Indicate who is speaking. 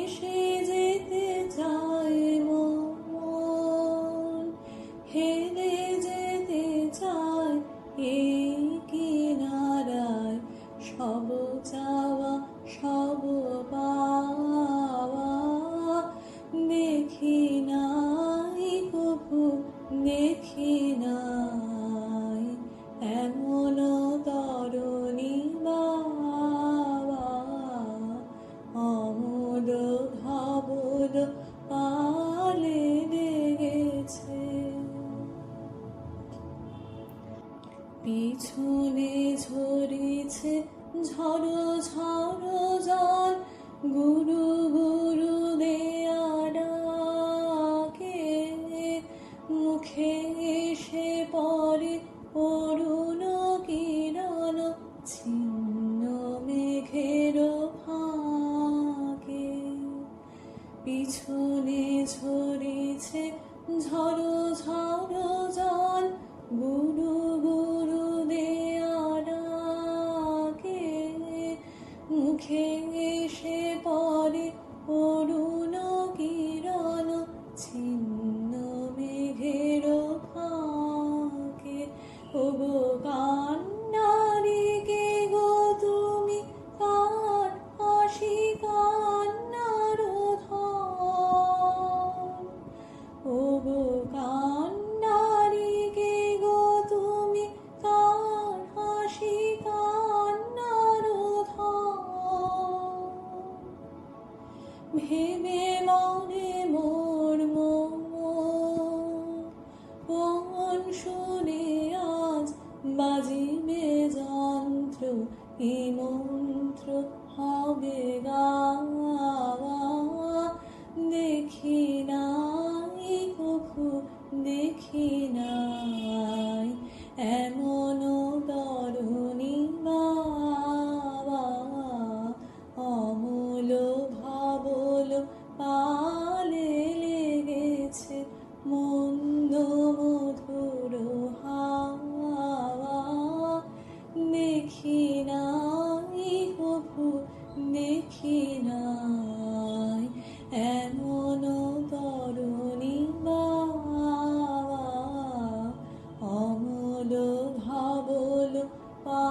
Speaker 1: Krishna. পিছনে ঝরেছে ঝড়ো ঝড়ো জল। গুরু গুরু দেয়াডাকে মুখে এসে পরে অরুণ কিরণ, ছিন্ন মেঘের ফাঁকে। পিছনে ঝরেছে ঝড়ো ঝড়ো এসে পড়ে অরুণ কিরণ ছিন্ন মেঘের ফাঁকে। ওগো ভেবে মরে মর্ম মন শুনে আজ বাজিবে যন্ত্র এ মন্ত্র হবে গাওয়া দেখি না কখু দেখি না ভাবল পা